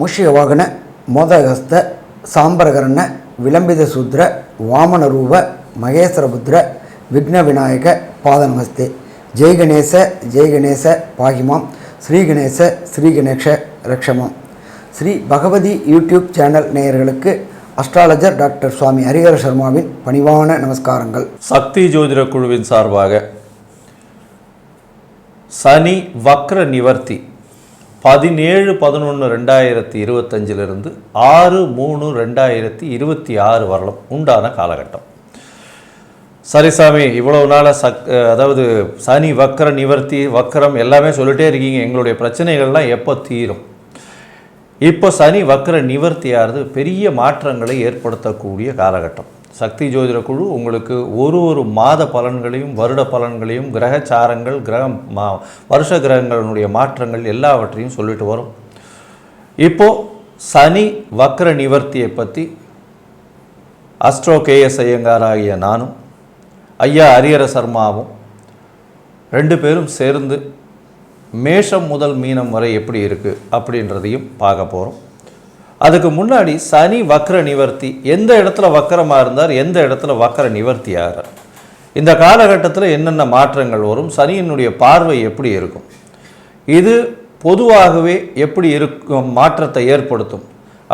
முஷியவாகன மோதகஸ்த சாம்பரகரண விளம்பித சூத்ர வாமன ரூப மகேஸ்வரபுத்திர விக்ன விநாயக பாதநமஸ்தே. ஜெய் கணேச ஜெய் கணேச பாகிமாம். ஸ்ரீ கணேச ஸ்ரீ கணேஷ ரக்ஷமாம். ஸ்ரீ பகவதி யூடியூப் சேனல் நேயர்களுக்கு அஸ்ட்ராலஜர் டாக்டர் சுவாமி ஹரிஹர சர்மாவின் பணிவான நமஸ்காரங்கள். சக்தி ஜோதிட குழுவின் சார்பாக சனி வக்ர நிவர்த்தி பதினேழு பதினொன்று ரெண்டாயிரத்தி இருபத்தஞ்சிலிருந்து ஆறு மூணு ரெண்டாயிரத்தி இருபத்தி ஆறு வரலாம் உண்டான காலகட்டம். சரி சாமி இவ்வளவு நாளாக சக் அதாவது சனி வக்கர நிவர்த்தி வக்கரம் எல்லாமே சொல்லிட்டே இருக்கீங்க. எங்களுடைய பிரச்சனைகள்லாம் எப்போ தீரும்? இப்போ சனி வக்கர நிவர்த்தியானது பெரிய மாற்றங்களை ஏற்படுத்தக்கூடிய காலகட்டம். சக்தி ஜோதிட குழு உங்களுக்கு ஒரு ஒரு மாத பலன்களையும் வருட பலன்களையும் கிரகச்சாரங்கள் கிரகம் மா வருஷ கிரகங்களுடைய மாற்றங்கள் எல்லாவற்றையும் சொல்லிட்டு வரும். இப்போது சனி வக்ர நிவர்த்தியை பற்றி அஸ்ட்ரோ கேஎஸ் ஐயங்காராகிய நானும் ஐயா ஹரிஹர சர்மாவும் ரெண்டு பேரும் சேர்ந்து மேஷம் முதல் மீனம் வரை எப்படி இருக்குது அப்படின்றதையும் பார்க்க போகிறோம் அதுக்கு முன்னாடி சனி வக்ர நிவர்த்தி எந்த இடத்துல வக்கரமாக இருந்தார் எந்த இடத்துல வக்கர நிவர்த்தி ஆகிறார் இந்த காலகட்டத்தில் என்னென்ன மாற்றங்கள் வரும் சனியினுடைய பார்வை எப்படி இருக்கும்? இது பொதுவாகவே எப்படி இருக்கும் மாற்றத்தை ஏற்படுத்தும்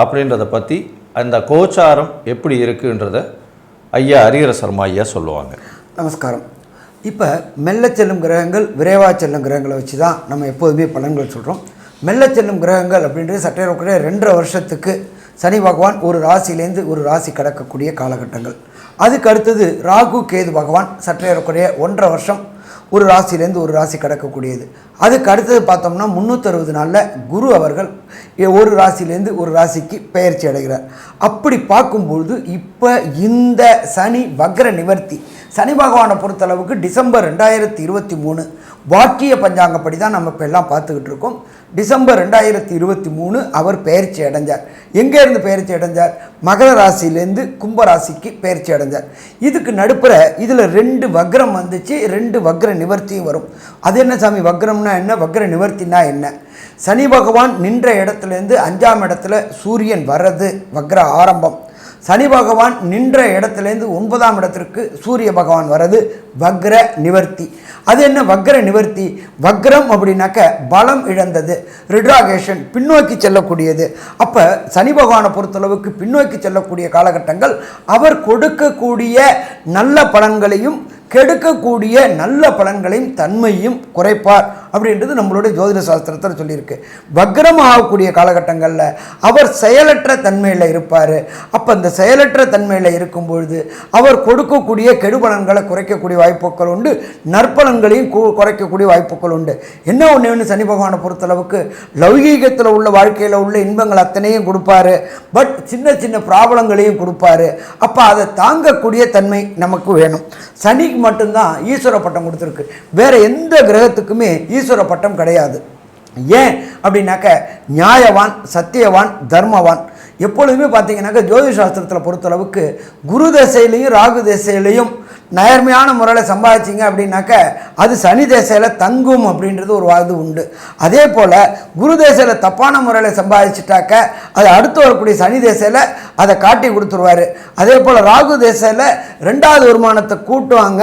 அப்படின்றத பற்றி அந்த கோச்சாரம் எப்படி இருக்குன்றத ஐயா ஹரிஹர சர்மா ஐயா சொல்லுவாங்க. நமஸ்காரம். இப்போ மெல்ல செல்லும் கிரகங்கள் விரைவாக செல்லும் கிரகங்களை வச்சு தான் நம்ம எப்போதுமே பலன்கள் சொல்கிறோம் மெல்ல செல்லும் கிரகங்கள் அப்படின்றது சட்டையக்கூடிய ரெண்டரை வருஷத்துக்கு சனி பகவான் ஒரு ராசியிலேருந்து ஒரு ராசி கடக்கக்கூடிய காலகட்டங்கள். அதுக்கு அடுத்தது ராகு கேது பகவான் சற்றையக்கூடிய ஒன்றரை வருஷம் ஒரு ராசியிலேருந்து ஒரு ராசி கடக்கக்கூடியது. அதுக்கு அடுத்தது பார்த்தோம்னா முந்நூற்றறுபது நாளில் குரு அவர்கள் ஒரு ராசியிலேருந்து ஒரு ராசிக்கு பெயர்ச்சி அடைகிறார். அப்படி பார்க்கும்பொழுது இப்போ இந்த சனி வக்ர நிவர்த்தி சனி பகவானை பொறுத்தளவுக்கு டிசம்பர் ரெண்டாயிரத்தி இருபத்தி மூணு வாக்கிய பஞ்சாங்கப்படி தான் நம்ம இப்போ எல்லாம் பார்த்துக்கிட்டு இருக்கோம். டிசம்பர் ரெண்டாயிரத்தி இருபத்தி மூணு அவர் பெயர்ச்சி அடைஞ்சார். எங்கேருந்து பெயர்ச்சி அடைஞ்சார்? மகர ராசியிலேருந்து கும்ப ராசிக்கு பெயர்ச்சி அடைஞ்சார். இதுக்கு நடுப்புற இதில் ரெண்டு வக்ரம் வந்துச்சு ரெண்டு வக்ர நிவர்த்தியும் வரும். அது என்ன சாமி வக்ரம்னா என்ன? வக்ர நிவர்த்தினா என்ன? சனி பகவான் நின்ற இடத்துலேருந்து அஞ்சாம் இடத்துல சூரியன் வர்றது வக்ர ஆரம்பம். சனி பகவான் நின்ற இடத்துலேருந்து ஒன்பதாம் இடத்திற்கு சூரிய பகவான் வர்றது வக்ர நிவர்த்தி. அது என்ன வக்ர நிவர்த்தி? வக்ரம் அப்படின்னாக்க பலம் இழந்தது ரிட்ராகேஷன் பின்னோக்கி செல்லக்கூடியது. அப்போ சனி பகவானை பொறுத்தளவுக்கு பின்னோக்கி செல்லக்கூடிய காலகட்டங்கள் அவர் கொடுக்கக்கூடிய நல்ல பலன்களையும் கெடுக்கக்கூடிய நல்ல பலன்களையும் தன்மையும் குறைப்பார் அப்படின்றது நம்மளுடைய ஜோதிட சாஸ்திரத்தில் சொல்லியிருக்கு. வக்ரம் ஆகக்கூடிய காலகட்டங்களில் அவர் செயலற்ற தன்மையில் இருப்பார். அப்போ அந்த செயலற்ற தன்மையில் இருக்கும் பொழுது அவர் கொடுக்கக்கூடிய கெடுபலன்களை குறைக்கக்கூடிய வாய்ப்புகள் உண்டு. நற்பலன்களையும் குறைக்கக்கூடிய வாய்ப்புகள் உண்டு. என்ன ஒன்று ஒன்று சனி பகவானை பொறுத்தளவுக்கு லௌகீகத்தில் உள்ள வாழ்க்கையில் உள்ள இன்பங்கள் அத்தனையும் கொடுப்பாரு. பட் சின்ன சின்ன ப்ராப்ளங்களையும் கொடுப்பாரு. அப்போ அதை தாங்கக்கூடிய தன்மை நமக்கு வேணும். சனி சனிக்கு மட்டும்தான் ஈஸ்வர பட்டம் கொடுத்துருக்கு. வேற எந்த கிரகத்துக்குமே ஈஸ்வர பட்டம் கிடையாது. ஏன் அப்படின்னாக்க நியாயவான் சத்தியவான் தர்மவான். எப்பொழுதுமே பார்த்தீங்கன்னாக்க ஜோதிஷ சாஸ்திரத்தில் பொறுத்தளவுக்கு குரு தசையிலையும் ராகு தசையிலையும் நேர்மையான முறையில் சம்பாதிச்சிங்க அப்படின்னாக்க அது சனி தேசையில் தங்கும் அப்படின்றது ஒரு இது உண்டு. அதே போல் குரு தேசையில் தப்பான முறையில் சம்பாதிச்சிட்டாக்க அது அடுத்து வரக்கூடிய சனி தேசையில் அதை காட்டி கொடுத்துருவாரு. அதே போல் ராகு தேசையில் ரெண்டாவது வருமானத்தை கூட்டுவாங்க.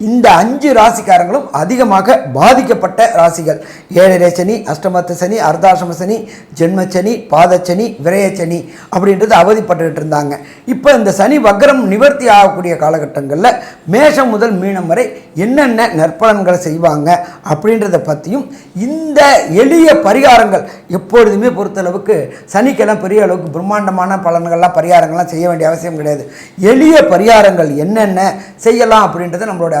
இந்த அஞ்சு ராசிக்காரங்களும் அதிகமாக பாதிக்கப்பட்ட ராசிகள். ஏழரை சனி அஷ்டமத்து சனி அர்த்தாசிரம சனி ஜென்மச்சனி பாதச்சனி விரயச்சனி அப்படின்றது அவதிப்பட்டுக்கிட்டு இருந்தாங்க. இப்போ இந்த சனி வக்ரம் நிவர்த்தி ஆகக்கூடிய காலகட்டங்களில் மேஷம் முதல் மீனம் வரை என்னென்ன நற்பலன்களை செய்வாங்க அப்படின்றத பற்றியும் இந்த எளிய பரிகாரங்கள் எப்பொழுதுமே பொறுத்தளவுக்கு சனிக்கெல்லாம் பெரிய அளவுக்கு பிரம்மாண்டமான பலன்கள்லாம் பரிகாரங்கள்லாம் செய்ய வேண்டிய அவசியம் கிடையாது. எளிய பரிகாரங்கள் என்னென்ன செய்யலாம் அப்படின்றத நம்மளுடைய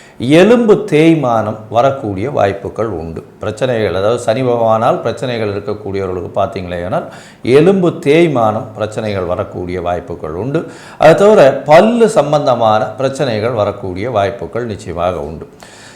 எலும்பு தேய்மானம் வரக்கூடிய வாய்ப்புகள் உண்டு. பிரச்சனைகள் அதாவது சனி பகவானால் பிரச்சனைகள் இருக்கக்கூடியவர்களுக்கு பார்த்தீங்களேனால் எலும்பு தேய்மானம் பிரச்சனைகள் வரக்கூடிய வாய்ப்புகள் உண்டு. அது தவிர பல்லு சம்பந்தமான பிரச்சனைகள் வரக்கூடிய வாய்ப்புகள் நிச்சயமாக உண்டு.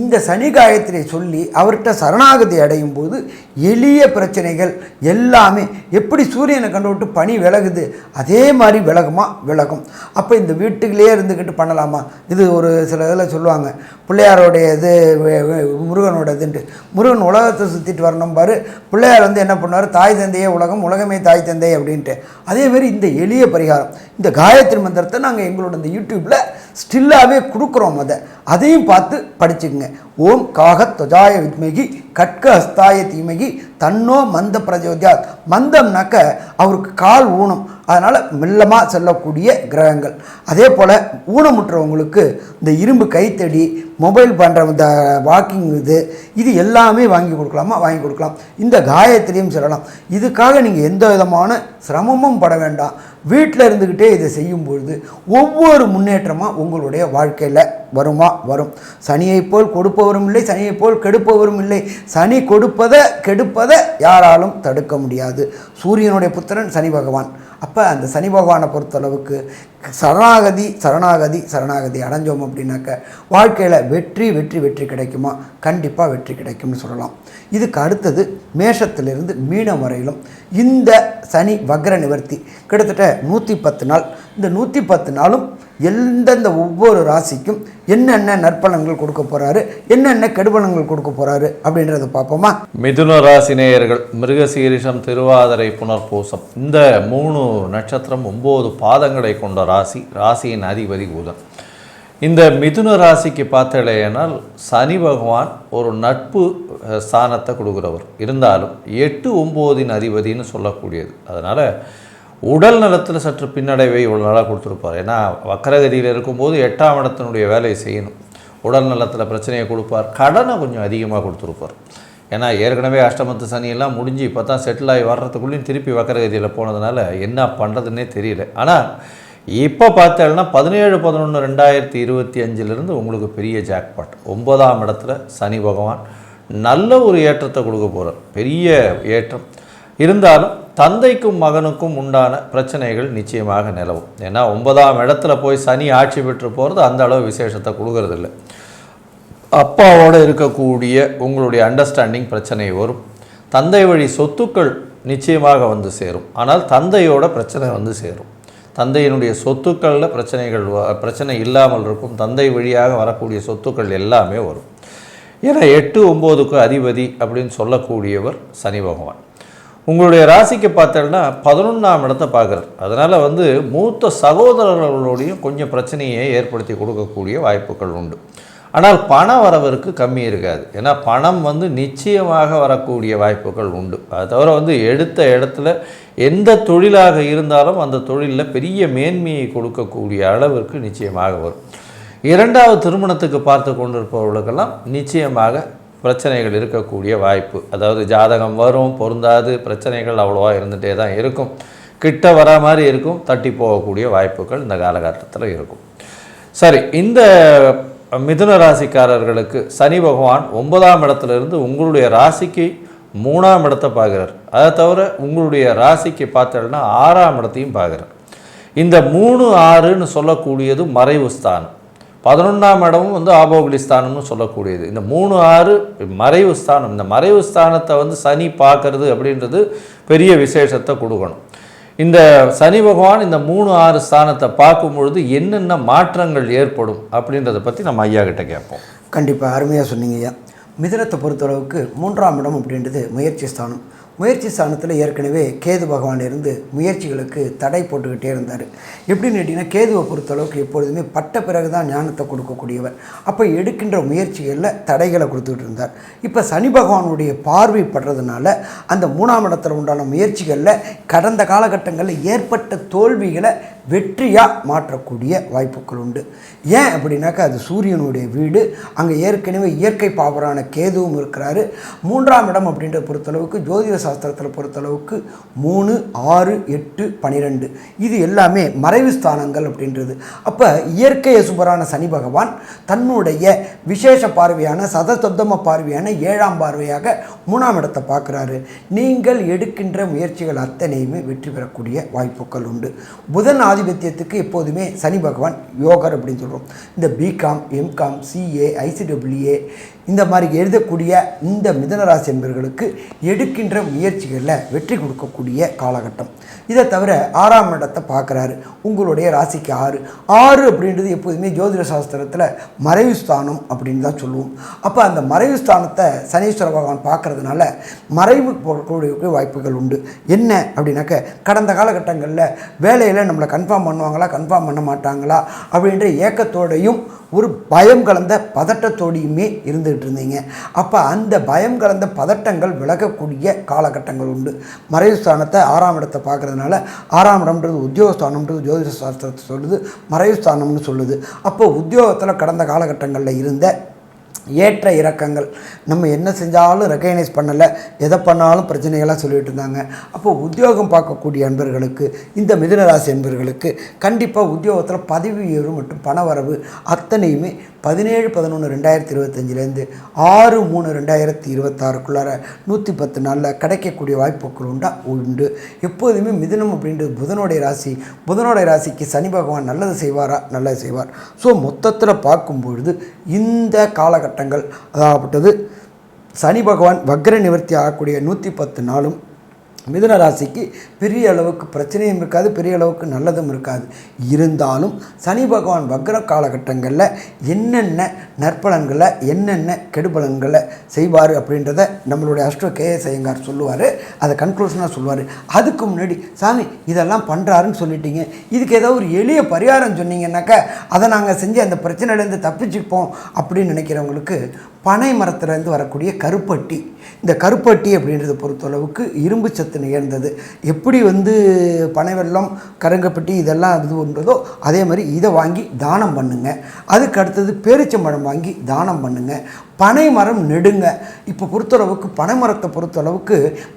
இந்த சனி காயத்திரை சொல்லி அவர்கிட்ட சரணாகதி அடையும் போது எளிய பிரச்சனைகள் எல்லாமே எப்படி சூரியனை கண்டு விட்டு பனி விலகுது? அதே மாதிரி விலகுமா? விலகும். அப்போ இந்த வீட்டுக்குள்ளேயே இருந்துக்கிட்டு பண்ணலாமா? இது ஒரு சில இதில் சொல்லுவாங்க. பிள்ளையாரோடைய இது முருகனோட இதுன்ட்டு முருகன் உலகத்தை சுற்றிட்டு வரணும் பாரு. பிள்ளையார் வந்து என்ன பண்ணுவார்? தாய் தந்தையே உலகம் உலகமே தாய் தந்தை அப்படின்ட்டு. அதேமாரி இந்த எளிய பரிகாரம். இந்த காயத்ரி மந்திரத்தை நாங்கள் எங்களோட இந்த யூடியூப்பில் ஸ்டில்லாகவே கொடுக்குறோம் அதை. அதையும் பார்த்து படிச்சுக்கோங்க. ஓம் காக துவஜாய வித்மகி கட்க ஹஸ்தாய தீமகி தன்னோ மந்த பிரஜோதியாத். மந்தம்னாக்க அவருக்கு கால் ஊனம் அதனால் மெல்லமாக செல்லக்கூடிய கிரகங்கள். அதே போல் ஊனமுற்றவங்களுக்கு இந்த இரும்பு கைத்தடி மொபைல் பண்ணுற இந்த வாக்கிங் இது இது எல்லாமே வாங்கி கொடுக்கலாமா? வாங்கி கொடுக்கலாம். இந்த காயத்திலையும் சொல்லலாம். இதுக்காக நீங்கள் எந்த விதமான சிரமமும் பட வேண்டாம். வீட்டில் இருந்துக்கிட்டே இதை செய்யும்பொழுது ஒவ்வொரு முன்னேற்றமாக உங்களுடைய வாழ்க்கையில் வருமா? வரும். சனியை போல் கொடுப்பவரும் இல்லை சனியை போல் கெடுப்பவரும் இல்லை. சனி கொடுப்பதை கெடுப்பதை யாராலும் தடுக்க முடியாது. சூரியனுடைய புத்திரன் சனி பகவான். அப்போ அந்த சனி பகவானை பொறுத்தளவுக்கு சரணாகதி சரணாகதி சரணாகதி அடைஞ்சோம் அப்படின்னாக்க வாழ்க்கையில் வெற்றி வெற்றி வெற்றி கிடைக்குமா? கண்டிப்பாக வெற்றி கிடைக்கும்னு சொல்லலாம். இதுக்கு அடுத்தது மேஷத்திலிருந்து மீனம் வரையிலும் இந்த சனி வக்ர நிவர்த்தி. கிட்டத்தட்ட நூற்றி பத்து நாள். இந்த நூற்றி பத்து நாளும் எந்தெந்த ஒவ்வொரு ராசிக்கும் என்னென்ன நற்பலன்கள் கொடுக்க போகிறாரு என்னென்ன கெடுபலன்கள் கொடுக்க போகிறாரு அப்படின்றத பார்ப்போமா? மிதுன ராசி நேயர்கள் மிருகசீரிஷம் திருவாதிரை புனர்பூசம். இந்த மூணு நட்சத்திரம் ஒம்பது பாதங்களை கொண்ட ராசி ராசியின் அதிபதி புதன். இந்த மிதுன ராசிக்கு பார்த்தலையானால் சனி பகவான் ஒரு நட்பு ஸ்தானத்தை கொடுக்குறவர். இருந்தாலும் எட்டு ஒம்போதின் அதிபதின்னு சொல்லக்கூடியது. அதனால் உடல் நலத்தில் சற்று பின்னடைவை இவ்வளோ நாளாக கொடுத்துருப்பார். ஏன்னா வக்கரகதியில் இருக்கும்போது எட்டாம் இடத்தினுடைய வேலையை செய்யணும். உடல் நலத்தில் பிரச்சனையை கொடுப்பார். கடனை கொஞ்சம் அதிகமாக கொடுத்துருப்பார். ஏன்னா ஏற்கனவே அஷ்டமத்து சனியெல்லாம் முடிஞ்சு இப்போ தான் செட்டில் ஆகி வர்றதுக்குள்ளேயும் திருப்பி வக்கரகதியில் போனதுனால என்ன பண்ணுறதுன்னே தெரியல. ஆனால் இப்போ பார்த்தேன்னா பதினேழு பதினொன்று ரெண்டாயிரத்தி இருபத்தி அஞ்சிலிருந்து உங்களுக்கு பெரிய ஜாக்பாட் ஒன்பதாம் இடத்துல சனி பகவான் நல்ல ஒரு ஏற்றத்தை கொடுக்க போகிறார் பெரிய ஏற்றம். இருந்தாலும் தந்தைக்கும் மகனுக்கும் உண்டான பிரச்சனைகள் நிச்சயமாக நிலவும். ஏன்னா ஒன்பதாம் இடத்துல போய் சனி ஆட்சி பெற்று போகிறது அந்த அளவு விசேஷத்தை கொடுக்கறதில்ல. அப்பாவோடு இருக்கக்கூடிய உங்களுடைய அண்டர்ஸ்டாண்டிங் பிரச்சனை வரும். தந்தை வழி சொத்துக்கள் நிச்சயமாக வந்து சேரும். ஆனால் தந்தையோட பிரச்சனை வந்து சேரும். தந்தையினுடைய சொத்துக்களில் பிரச்சனைகள் வ- பிரச்சனை இல்லாமல் இருக்கும். தந்தை வழியாக வரக்கூடிய சொத்துக்கள் எல்லாமே வரும். ஏன்னா எட்டு ஒம்போதுக்கு அதிபதி அப்படின்னு சொல்லக்கூடியவர் சனி பகவான். உங்களுடைய ராசிக்கு பார்த்தோம்னா பதினொன்றாம் இடத்தை பார்க்குறது அதனால் வந்து மூத்த சகோதரர்களோடையும் கொஞ்சம் பிரச்சனையை ஏற்படுத்தி கொடுக்கக்கூடிய வாய்ப்புகள் உண்டு. ஆனால் பண வரவிற்கு கம்மி இருக்காது. ஏன்னா பணம் வந்து நிச்சயமாக வரக்கூடிய வாய்ப்புகள் உண்டு. அது தவிர வந்து எடுத்த இடத்துல எந்த தொழிலாக இருந்தாலும் அந்த தொழிலில் பெரிய மேன்மையை கொடுக்கக்கூடிய அளவிற்கு நிச்சயமாக வரும். இரண்டாவது திருமணத்துக்கு பார்த்து கொண்டிருப்பவர்களுக்கெல்லாம் நிச்சயமாக பிரச்சனைகள் இருக்கக்கூடிய வாய்ப்பு. அதாவது ஜாதகம் வரும் பொருந்தாது பிரச்சனைகள் அவ்வளோவா இருந்துகிட்டே தான் இருக்கும். கிட்ட வர மாதிரி இருக்கும் தட்டி போகக்கூடிய வாய்ப்புகள் இந்த காலகட்டத்தில் இருக்கும். சரி இந்த மிதுன ராசிக்காரர்களுக்கு சனி பகவான் ஒன்பதாம் இடத்துலேருந்து உங்களுடைய ராசிக்கு மூணாம் இடத்தை பார்க்குறார். அதை தவிர உங்களுடைய ராசிக்கு பார்த்தோன்னா ஆறாம் இடத்தையும் பார்க்குறார். இந்த மூணு ஆறுன்னு சொல்லக்கூடியது மறைவு ஸ்தானம். பதினொன்றாம் இடமும் வந்து ஆபோகலி ஸ்தானம்னு சொல்லக்கூடியது. இந்த மூணு ஆறு மறைவு ஸ்தானம் இந்த மறைவு ஸ்தானத்தை வந்து சனி பார்க்கறது அப்படின்றது பெரிய விசேஷத்தை கொடுக்கணும். இந்த சனி பகவான் இந்த மூணு ஆறு ஸ்தானத்தை பார்க்கும் பொழுது என்னென்ன மாற்றங்கள் ஏற்படும் அப்படின்றத பற்றி நம்ம ஐயா கிட்ட கேட்போம். கண்டிப்பாக அருமையாக சொன்னீங்க ஐயா. மிதனத்தை பொறுத்தளவுக்கு மூன்றாம் இடம் அப்படின்றது முயற்சி ஸ்தானம். முயற்சி ஸ்தானத்தில் ஏற்கனவே கேது பகவான் இருந்து முயற்சிகளுக்கு தடை போட்டுக்கிட்டே இருந்தார். எப்படின்னு கேட்டிங்கன்னா கேதுவை பொறுத்தளவுக்கு எப்பொழுதுமே பட்ட பிறகு தான் ஞானத்தை கொடுக்கக்கூடியவர். அப்போ எடுக்கின்ற முயற்சிகளில் தடைகளை கொடுத்துக்கிட்டு இருந்தார். இப்போ சனி பகவானுடைய பார்வை படுறதுனால அந்த மூணாம் இடத்துல உண்டான முயற்சிகளில் கடந்த காலகட்டங்களில் ஏற்பட்ட தோல்விகளை வெற்றியாக மாற்றக்கூடிய வாய்ப்புகள் உண்டு. ஏன் அப்படின்னாக்கா அது சூரியனுடைய வீடு அங்கே ஏற்கனவே இயற்கை பாவரான கேதுவும் இருக்கிறாரு. மூன்றாம் இடம் அப்படின்ற பொறுத்தளவுக்கு ஜோதிட சாஸ்திரத்தில் பொறுத்தளவுக்கு மூணு ஆறு எட்டு பனிரெண்டு. இது எல்லாமே மறைவு ஸ்தானங்கள் அப்படின்றது. அப்போ இயற்கை சுபரான சனி பகவான் தன்னுடைய விசேஷ பார்வையான சதசப்தம பார்வையான ஏழாம் பார்வையாக மூணாம் இடத்தை பார்க்குறாரு. நீங்கள் எடுக்கின்ற முயற்சிகள் அத்தனையுமே வெற்றி பெறக்கூடிய வாய்ப்புகள் உண்டு. புதன் ஆதிபத்தியத்துக்கு எப்போதுமே சனி பகவான் யோகர் அப்படின்னு சொல்கிறோம் இந்த பிகாம் எம்காம் சிஏ ஐசிடபிள்யூஏ இந்த மாதிரி எழுதக்கூடிய இந்த மிதனராசி என்பவர்களுக்கு எடுக்கின்ற முயற்சிகளில் வெற்றி கொடுக்கக்கூடிய காலகட்டம். இதை தவிர ஆறாம் இடத்தை பார்க்குறாரு. உங்களுடைய ராசிக்கு ஆறு. ஆறு அப்படின்றது எப்போதுமே ஜோதிட சாஸ்திரத்தில் மறைவு ஸ்தானம் அப்படின்னு தான் சொல்லுவோம். அப்போ அந்த மறைவு ஸ்தானத்தை சனீஸ்வர பகவான் பார்க்கறதுனால மறைவு போகக்கூடிய வாய்ப்புகள் உண்டு. என்ன அப்படின்னாக்க கடந்த காலகட்டங்களில் வேலையில் நம்மளை கன்ஃபார்ம் பண்ணுவாங்களா கன்ஃபார்ம் பண்ண மாட்டாங்களா அப்படின்ற ஏக்கத்தோடையும் ஒரு பயம் கலந்த பதட்டத்தோடையுமே இருந்துகிட்டு இருந்தீங்க. அப்போ அந்த பயம் கலந்த பதட்டங்கள் விலகக்கூடிய காலகட்டங்கள் உண்டு. மறைவு ஸ்தானத்தை ஆறாம் இடத்தை பார்க்குறதுனால ஆறாம் இடம்ன்றது உத்தியோகஸ்தானம்ன்றது ஜோதிட சாஸ்திரத்தை சொல்லுது மறைவு ஸ்தானம்னு சொல்லுது. அப்போ உத்தியோகத்தில் கடந்த காலகட்டங்களில் இருந்த ஏற்ற இறக்கங்கள். நம்ம என்ன செஞ்சாலும் ரெக்கக்னைஸ் பண்ணலை. எதை பண்ணாலும் பிரச்சனைகளாக சொல்லிட்டு இருந்தாங்க. அப்போ உத்தியோகம் பார்க்கக்கூடிய அன்பர்களுக்கு இந்த மிதுனராசி அன்பர்களுக்கு கண்டிப்பாக உத்தியோகத்தில் பதவி உயர்வு மற்றும் பண வரவு அத்தனையுமே பதினேழு பதினொன்று ரெண்டாயிரத்தி இருபத்தஞ்சிலேருந்து ஆறு மூணு ரெண்டாயிரத்தி இருபத்தாறுக்குள்ளார நூற்றி பத்து நாளில் கிடைக்கக்கூடிய வாய்ப்புகள் உண்டா? உண்டு. எப்போதுமே மிதுனம் அப்படின்றது புதனுடைய ராசி. புதனுடைய ராசிக்கு சனி பகவான் நல்லது செய்வாரா? நல்லது செய்வார். ஸோ மொத்தத்தில் பார்க்கும் பொழுது இந்த காலகட்டங்கள் அதாகப்பட்டது. சனி பகவான் வக்ர நிவர்த்தி ஆகக்கூடிய நூற்றி பத்து நாளும் மிதுன ராசிக்கு பெரிய அளவுக்கு பிரச்சனையும் இருக்காது பெரிய அளவுக்கு நல்லதும் இருக்காது. இருந்தாலும் சனி பகவான் வக்ர காலகட்டங்களில் என்னென்ன நற்பலன்களை என்னென்ன கெடுபலன்களை செய்வார் அப்படின்றத நம்மளுடைய அஷ்ட கேஎஸ் ஐயங்கார் சொல்லுவார் அதை கன்க்ளூஷனாக சொல்லுவார். அதுக்கு முன்னாடி சாமி இதெல்லாம் பண்ணுறாருன்னு சொல்லிட்டீங்க. இதுக்கு ஏதோ ஒரு எளிய பரிகாரம் சொன்னீங்கன்னாக்கா அதை நாங்கள் செஞ்சு அந்த பிரச்சனையிலேருந்து தப்பிச்சுப்போம். அப்படின்னு நினைக்கிறவங்களுக்கு பனை மரத்துலேருந்து வரக்கூடிய கருப்பட்டி. இந்த கருப்பட்டி அப்படின்றத பொறுத்தளவுக்கு இரும்பு சத்து நிகழ்ந்தது. எப்படி வந்து பனைவெல்லம் கருங்கப்பட்டி இதெல்லாம் இது பண்ணுறதோ அதே மாதிரி இதை வாங்கி தானம் பண்ணுங்க. அதுக்கு அடுத்தது பேரிச்சம்பழம் வாங்கி தானம் பண்ணுங்கள் பனை மரம் நெடுங்க. இப்போ பொறுத்தளவுக்கு பனை மரத்தை பொறுத்தளவுக்கு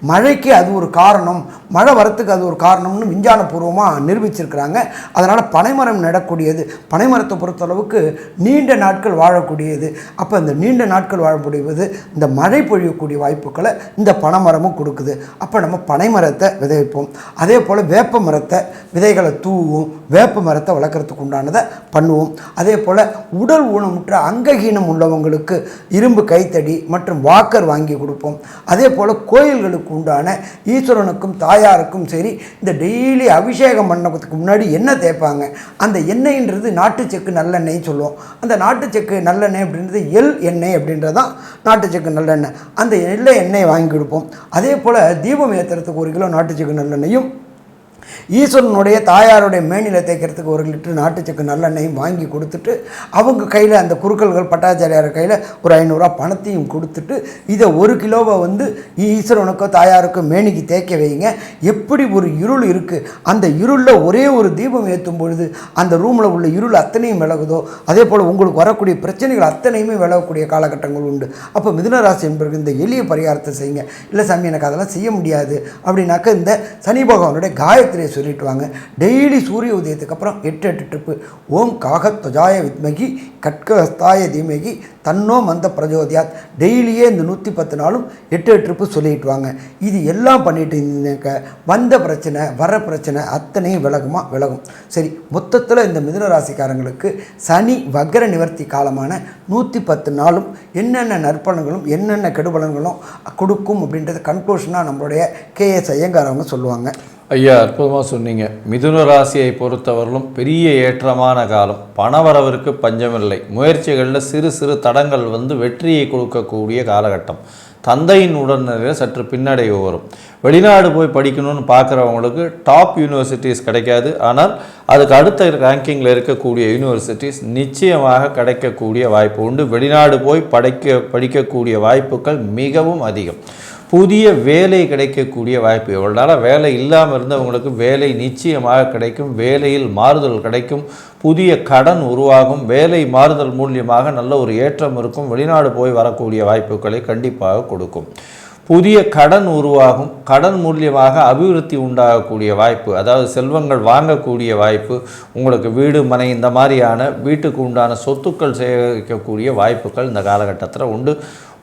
மழைக்கு அது ஒரு காரணம். மழை வரத்துக்கு அது ஒரு காரணம்னு விஞ்ஞானபூர்வமாக நிரூபிச்சிருக்கிறாங்க. அதனால் பனைமரம் நடக்கூடியது. பனைமரத்தை பொறுத்தளவுக்கு நீண்ட நாட்கள் வாழக்கூடியது. அப்போ இந்த நீண்ட நாட்கள் வாழக்கூடியது இந்த மழை பொழியக்கூடிய வாய்ப்புகளை இந்த பனைமரமும் கொடுக்குது. அப்போ நம்ம பனைமரத்தை விதைப்போம். அதே போல் வேப்ப மரத்தை விதைகளை தூவும் வேப்ப மரத்தை வளர்க்குறதுக்கு உண்டானதை பண்ணுவோம். அதே போல் உடல் ஊனமுற்ற அங்ககீனம் உள்ளவங்களுக்கு இரும்பு கைத்தடி மற்றும் வாக்கர் வாங்கி கொடுப்போம். அதே போல் கோயில்களுக்கு உண்டான ஈஸ்வரனுக்கும் தாயாருக்கும் சரி இந்த டெய்லி அபிஷேகம் பண்ணதுக்கு முன்னாடி எண்ணெய் தேய்ப்பாங்க. அந்த எண்ணெய்ன்றது நாட்டு செக்கு நல்லெண்ணெய் சொல்லுவோம். அந்த நாட்டு செக்கு நல்லெண்ணெய் அப்படின்றது எள் எண்ணெய் அப்படின்றது தான் நாட்டு செக்கு நல்லெண்ணெய். அந்த எல்லை எண்ணெயை வாங்கி கொடுப்போம். அதே போல் தீபம் ஏற்றுறதுக்கு ஒரு கிலோ நாட்டு செக்கு நல்லெண்ணெயும் ஈஸ்வரனுடைய தாயாருடைய மேனில தேய்க்கிறதுக்கு ஒரு லிட்டர் நாட்டுச்சக்கு நல்லெண்ணையும் வாங்கி கொடுத்துட்டு அவங்க கையில் அந்த குருக்கள்கள் பட்டாச்சாரியார் கையில் ஒரு ஐநூறுரூவா பணத்தையும் கொடுத்துட்டு இதை ஒரு கிலோவை வந்து ஈஸ்வரனுக்கோ தாயாருக்கோ மேனிக்கு தேய்க்க வைங்க. எப்படி ஒரு இருள் இருக்குது அந்த இருளில் ஒரே ஒரு தீபம் ஏற்றும் பொழுது அந்த ரூமில் உள்ள இருள் அத்தனையும் விலகுதோ? அதே போல் உங்களுக்கு வரக்கூடிய பிரச்சனைகள் அத்தனையுமே விலகக்கூடிய காலகட்டங்கள் உண்டு. அப்போ மிதுனராசி என்பவர்கள் இந்த எளிய பரிகாரத்தை செய்யுங்க. இல்லை சாமி எனக்கு அதெல்லாம் செய்ய முடியாது. அப்படின்னாக்க இந்த சனி பகவானுடைய காயத்ரியை சொல்லிட்டு வாங்க. டெய்லி சூரிய உதயத்துக்கு அப்புறம் எட்டு எட்டு ட்ரிப்பு. ஓம் காகத்வஜாய வித்மகி கட்கஸ்தாய தீமகி தன்னோ மந்த பிரஜோதியாத். டெய்லியே இந்த நூற்றி பத்து நாளும் எட்டு எட்டு ட்ரிப்பு சொல்லிட்டு வாங்க. இது எல்லாம் பண்ணிட்டு இருந்தீங்க. வந்த பிரச்சனை வர பிரச்சனை அத்தனையும் விலகுமா? விலகும். சரி மொத்தத்தில் இந்த மிதுன ராசிக்காரங்களுக்கு சனி வக்ர நிவர்த்தி காலமான நூற்றி பத்து நாளும் என்னென்ன நற்பலன்களும் என்னென்ன கெடுபலன்களும் கொடுக்கும் அப்படின்றது கன்க்ளூஷனாக நம்மளுடைய கேஎஸ் ஐயங்கார் அவங்க சொல்லுவாங்க. ஐயா அற்புதமாக சொன்னீங்க. மிதுன ராசியை பொறுத்தவரையிலும் பெரிய ஏற்றமான காலம். பணவரவிற்கு பஞ்சமில்லை. முயற்சிகளில் சிறு சிறு தடங்கள் வந்து வெற்றியை கொடுக்கக்கூடிய காலகட்டம். தந்தையின் உடல்நிலையில் சற்று பின்னடைவு வரும். வெளிநாடு போய் படிக்கணும்னு பார்க்குறவங்களுக்கு டாப் யூனிவர்சிட்டிஸ் கிடைக்காது. ஆனால் அதுக்கு அடுத்த ரேங்கிங்கில் இருக்கக்கூடிய யூனிவர்சிட்டிஸ் நிச்சயமாக கிடைக்கக்கூடிய வாய்ப்பு உண்டு. வெளிநாடு போய் படைக்க படிக்கக்கூடிய வாய்ப்புகள் மிகவும் அதிகம். புதிய வேலை கிடைக்கக்கூடிய வாய்ப்பு. எவ்வளோ நாளாக வேலை இல்லாமல் இருந்தவங்களுக்கு வேலை நிச்சயமாக கிடைக்கும் வேலையில் மாறுதல் கிடைக்கும் புதிய கடன் உருவாகும் வேலை மாறுதல் மூலியமாக நல்ல ஒரு ஏற்றம் இருக்கும் வெளிநாடு போய் வரக்கூடிய வாய்ப்புகளை கண்டிப்பாக கொடுக்கும். புதிய கடன் உருவாகும் கடன் மூலியமாக அபிவிருத்தி உண்டாகக்கூடிய வாய்ப்பு அதாவது செல்வங்கள் வாங்கக்கூடிய வாய்ப்பு உங்களுக்கு வீடு மனை இந்த மாதிரியான வீட்டுக்கு உண்டான சொத்துக்கள் சேகரிக்கக்கூடிய வாய்ப்புகள் இந்த காலகட்டத்தில் உண்டு.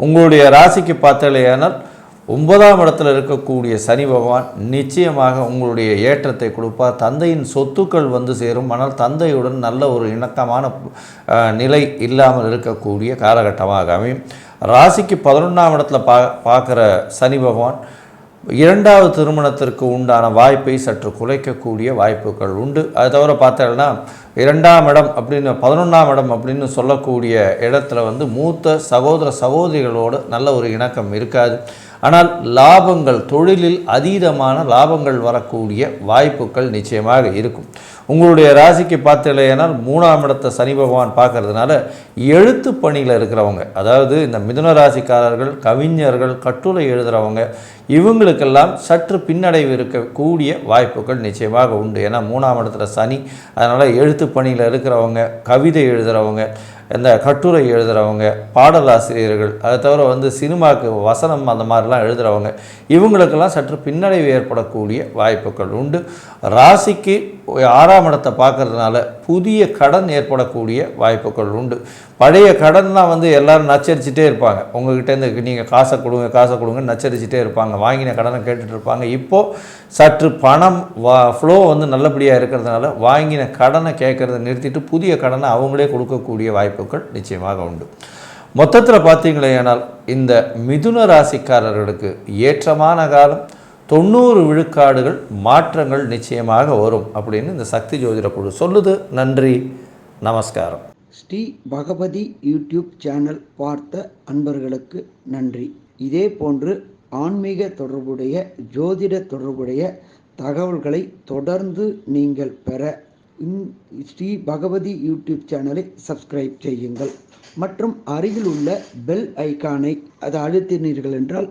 உங்களுடைய ராசிக்கு பார்த்தலையானால் ஒன்பதாம் இடத்துல இருக்கக்கூடிய சனி பகவான் நிச்சயமாக உங்களுடைய ஏற்றத்தை கொடுப்பார். தந்தையின் சொத்துக்கள் வந்து சேரும். ஆனால் தந்தையுடன் நல்ல ஒரு இணக்கமான நிலை இல்லாமல் இருக்கக்கூடிய காலகட்டமாக அமையும். ராசிக்கு பதினொன்றாம் இடத்துல பா பார்க்குற சனி பகவான் இரண்டாவது திருமணத்திற்கு உண்டான வாய்ப்பை சற்று குறைக்கக்கூடிய வாய்ப்புகள் உண்டு. அது தவிர பார்த்தோம்னா இரண்டாம் இடம் அப்படின்னு பதினொன்றாம் இடம் அப்படின்னு சொல்லக்கூடிய இடத்துல வந்து மூத்த சகோதர சகோதரிகளோடு நல்ல ஒரு இணக்கம் இருக்காது. ஆனால் லாபங்கள் தொழிலில் அதீதமான லாபங்கள் வரக்கூடிய வாய்ப்புகள் நிச்சயமாக இருக்கும். உங்களுடைய ராசிக்கு பார்த்தீங்களேனால் மூணாம் இடத்தை சனி பகவான் பார்க்கறதுனால எழுத்து பணியில் இருக்கிறவங்க அதாவது இந்த மிதுன ராசிக்காரர்கள் கவிஞர்கள் கட்டுரை எழுதுகிறவங்க இவங்களுக்கெல்லாம் சற்று பின்னடைவு இருக்கக்கூடிய வாய்ப்புகள் நிச்சயமாக உண்டு. ஏன்னா மூணாம் இடத்துல சனி அதனால் எழுத்து பணியில் இருக்கிறவங்க கவிதை எழுதுகிறவங்க இந்த கட்டுரை எழுதுகிறவங்க பாடலாசிரியர்கள் அதை தவிர வந்து சினிமாவுக்கு வசனம் அந்த மாதிரிலாம் எழுதுகிறவங்க இவங்களுக்கெல்லாம் சற்று பின்னடைவு ஏற்படக்கூடிய வாய்ப்புகள் உண்டு. ராசிக்கு ஆறாம் இடத்தை பார்க்கறதுனால புதிய கடன் ஏற்படக்கூடிய வாய்ப்புகள் உண்டு. பழைய கடன்லாம் வந்து எல்லோரும் நச்சரிச்சுட்டே இருப்பாங்க. உங்ககிட்டேருந்து நீங்கள் காசை கொடுங்க காசை கொடுங்க நச்சரிச்சுட்டே இருப்பாங்க. வாங்கின கடனை கேட்டுட்டு இருப்பாங்க. இப்போது சற்று பணம் வா ஃப்ளோ வந்து நல்லபடியாக இருக்கிறதுனால வாங்கின கடனை கேட்குறத நிறுத்திட்டு புதிய கடனை அவங்களே கொடுக்கக்கூடிய வாய்ப்புகள் நிச்சயமாக உண்டு. மொத்தத்தில் பார்த்தீங்களேனால் இந்த மிதுன ராசிக்காரர்களுக்கு ஏற்றமான காலம் தொண்ணூறு விழுக்காடுகள் மாற்றங்கள் நிச்சயமாக வரும் அப்படின்னு இந்த சக்தி ஜோதிட குழு சொல்லுது. நன்றி. நமஸ்காரம். ஸ்ரீ பகவதி யூடியூப் சேனல் பார்த்த அன்பர்களுக்கு நன்றி. இதே போன்று ஆன்மீக தொடர்புடைய ஜோதிட தொடர்புடைய தகவல்களை தொடர்ந்து நீங்கள் பெற ஸ்ரீ பகவதி யூடியூப் சேனலை சப்ஸ்கிரைப் செய்யுங்கள். மற்றும் அருகில் உள்ள பெல் ஐக்கானை அதை அழுத்தினீர்கள் என்றால்